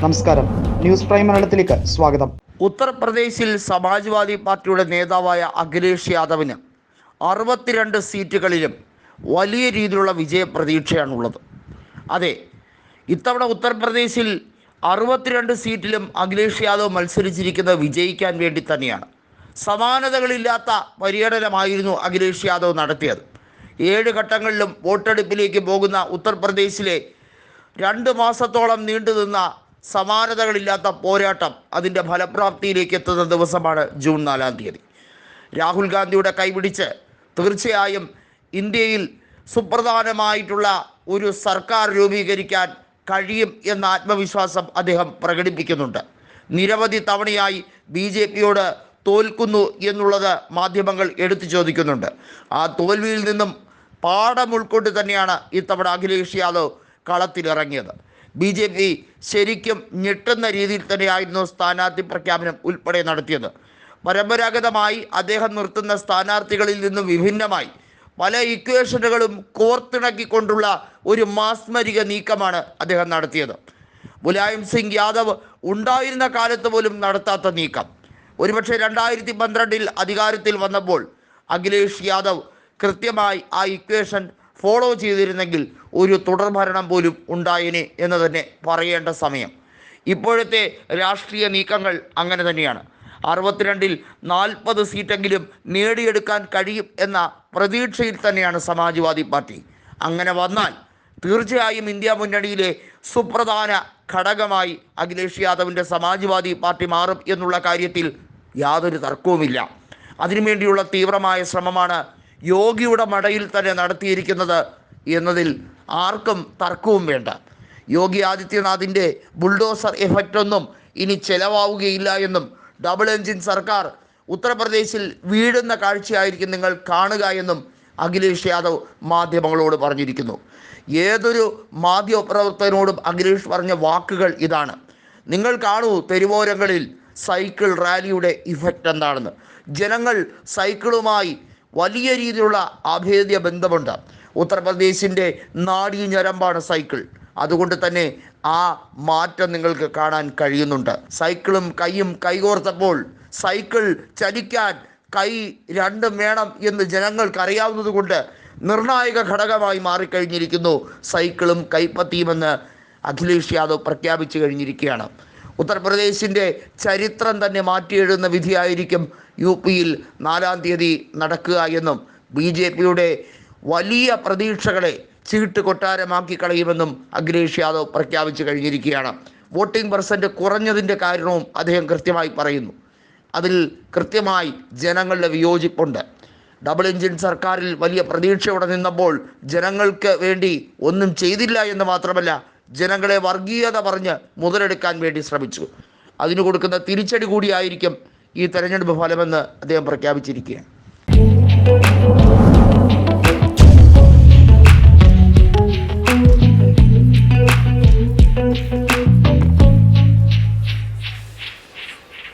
നമസ്കാരം. News prime മലയാളത്തിലേക്ക് സ്വാഗതം. ഉത്തർപ്രദേശിൽ സമാജ്വാദി പാർട്ടിയുടെ നേതാവായ അഖിലേഷ് യാദവിന് അറുപത്തിരണ്ട് സീറ്റുകളിലും വലിയ രീതിയിലുള്ള വിജയ പ്രതീക്ഷയാണുള്ളത് അതെ ഇത്തവണ ഉത്തർപ്രദേശിൽ അറുപത്തിരണ്ട് സീറ്റിലും അഖിലേഷ് യാദവ് മത്സരിച്ചിരിക്കുന്നത് വിജയിക്കാൻ വേണ്ടി തന്നെയാണ്. സമാനതകളില്ലാത്ത പര്യടനമായിരുന്നു അഖിലേഷ് യാദവ് നടത്തിയത്. ഏഴ് ഘട്ടങ്ങളിലും വോട്ടെടുപ്പിലേക്ക് പോകുന്ന ഉത്തർപ്രദേശിലെ രണ്ട് മാസത്തോളം നീണ്ടുനിന്ന സമാനതകളില്ലാത്ത പോരാട്ടം അതിന്റെ ഫലപ്രാപ്തിയിലേക്ക് എത്തുന്ന ദിവസമാണ് ജൂൺ നാലാം തീയതി. രാഹുൽ ഗാന്ധിയുടെ കൈപിടിച്ച് തീർച്ചയായും ഇന്ത്യയിൽ സുപ്രധാനമായിട്ടുള്ള ഒരു സർക്കാർ രൂപീകരിക്കാൻ കഴിയും എന്ന ആത്മവിശ്വാസം അദ്ദേഹം പ്രകടിപ്പിക്കുന്നുണ്ട്. നിരവധി തവണയായി ബി ജെ പിയോട് തോൽക്കുന്നു എന്നുള്ളത് മാധ്യമങ്ങൾ എടുത്തു ചോദിക്കുന്നുണ്ട്. ആ തോൽവിയിൽ നിന്നും പാഠം ഉൾക്കൊണ്ട് തന്നെയാണ് ഇത്തവണ അഖിലേഷ് യാദവ് കളത്തിലിറങ്ങിയത്. ബി ജെ പി ശരിക്കും ഞെട്ടുന്ന രീതിയിൽ തന്നെയായിരുന്നു സ്ഥാനാർത്ഥി പ്രഖ്യാപനം ഉൾപ്പെടെ നടത്തിയത്. പരമ്പരാഗതമായി അദ്ദേഹം നിർത്തുന്ന സ്ഥാനാർത്ഥികളിൽ നിന്നും വിഭിന്നമായി പല ഇക്വേഷനുകളും കോർത്തിണക്കിക്കൊണ്ടുള്ള ഒരു മാസ്മരിക നീക്കമാണ് അദ്ദേഹം നടത്തിയത്. മുലായം സിംഗ് യാദവ് ഉണ്ടായിരുന്ന കാലത്ത് പോലും നടത്താത്ത നീക്കം. ഒരുപക്ഷെ രണ്ടായിരത്തി പന്ത്രണ്ടിൽ അധികാരത്തിൽ വന്നപ്പോൾ അഖിലേഷ് യാദവ് കൃത്യമായി ആ ഇക്വേഷൻ ഫോളോ ചെയ്തിരുന്നെങ്കിൽ ഒരു തുടർഭരണം പോലും ഉണ്ടായേനെ എന്ന് തന്നെ പറയേണ്ട സമയം. ഇപ്പോഴത്തെ രാഷ്ട്രീയ നീക്കങ്ങൾ അങ്ങനെ തന്നെയാണ്. അറുപത്തിരണ്ടിൽ നാൽപ്പത് സീറ്റെങ്കിലും നേടിയെടുക്കാൻ കഴിയും എന്ന പ്രതീക്ഷയിൽ തന്നെയാണ് സമാജ്വാദി പാർട്ടി. അങ്ങനെ വന്നാൽ തീർച്ചയായും ഇന്ത്യ മുന്നണിയിലെ സുപ്രധാന ഘടകമായി അഖിലേഷ് യാദവിന്റെ സമാജ്വാദി പാർട്ടി മാറും എന്നുള്ള കാര്യത്തിൽ യാതൊരു തർക്കവുമില്ല. അതിനുവേണ്ടിയുള്ള തീവ്രമായ ശ്രമമാണ് യോഗിയുടെ മടയിൽ തന്നെ നടത്തിയിരിക്കുന്നത് എന്നതിൽ ആർക്കും തർക്കവും വേണ്ട. യോഗി ആദിത്യനാഥിന്റെ ബുൾഡോസർ എഫക്റ്റ് ഒന്നും ഇനി ചെലവാവുകയില്ല എന്നും ഡബിൾ എഞ്ചിൻ സർക്കാർ ഉത്തർപ്രദേശിൽ വീഴുന്ന കാഴ്ചയായിരിക്കും നിങ്ങൾ കാണുക എന്നും അഖിലേഷ് യാദവ് മാധ്യമങ്ങളോട് പറഞ്ഞിരിക്കുന്നു. ഏതൊരു മാധ്യമപ്രവർത്തകനോടും അഖിലേഷ് പറഞ്ഞ വാക്കുകൾ ഇതാണ്. നിങ്ങൾ കാണൂ തെരുവോരങ്ങളിൽ സൈക്കിൾ റാലിയുടെ ഇഫക്റ്റ് എന്താണെന്ന്. ജനങ്ങൾ സൈക്കിളുമായി വലിയ രീതിയിലുള്ള അഭേദ്യ ബന്ധമുണ്ട്. ഉത്തർപ്രദേശിന്റെ നാടി ഞരമ്പാണ് സൈക്കിൾ. അതുകൊണ്ട് തന്നെ ആ മാറ്റം നിങ്ങൾക്ക് കാണാൻ കഴിയുന്നുണ്ട്. സൈക്കിളും കൈയും കൈകോർത്തപ്പോൾ സൈക്കിൾ ചലിക്കാൻ കൈ രണ്ടും വേണം എന്ന് ജനങ്ങൾക്ക് അറിയാവുന്നതുകൊണ്ട് നിർണായക ഘടകമായി മാറിക്കഴിഞ്ഞിരിക്കുന്നു. സൈക്കിളും കൈപ്പത്തിയുമെന്ന് അഖിലേഷ് യാദവ് പ്രഖ്യാപിച്ചു കഴിഞ്ഞിരിക്കുകയാണ്. ഉത്തർപ്രദേശിന്റെ ചരിത്രം തന്നെ മാറ്റിയെഴുതുന്ന വിധിയായിരിക്കും യു പിയിൽ നാലാം തീയതി നടക്കുക എന്നും ബി ജെ പിയുടെ വലിയ പ്രതീക്ഷകളെ ചീട്ട് കൊട്ടാരമാക്കി കളയുമെന്നും അഖിലേഷ് യാദവ് പ്രഖ്യാപിച്ചു കഴിഞ്ഞിരിക്കുകയാണ്. വോട്ടിംഗ് പെർസെന്റ് കുറഞ്ഞതിന്റെ കാരണവും അദ്ദേഹം കൃത്യമായി പറയുന്നു. അതിൽ കൃത്യമായി ജനങ്ങളുടെ വിയോജിപ്പുണ്ട്. ഡബിൾ എഞ്ചിൻ സർക്കാരിൽ വലിയ പ്രതീക്ഷയോടെ നിന്നപ്പോൾ ജനങ്ങൾക്ക് വേണ്ടി ഒന്നും ചെയ്തില്ല എന്ന് മാത്രമല്ല ജനങ്ങളെ വർഗീയത പറഞ്ഞ് മുതലെടുക്കാൻ വേണ്ടി ശ്രമിച്ചു. അതിനു കൊടുക്കുന്ന തിരിച്ചടി കൂടിയായിരിക്കും ഈ തെരഞ്ഞെടുപ്പ് ഫലമെന്ന് അദ്ദേഹം പ്രഖ്യാപിച്ചിരിക്കുകയാണ്.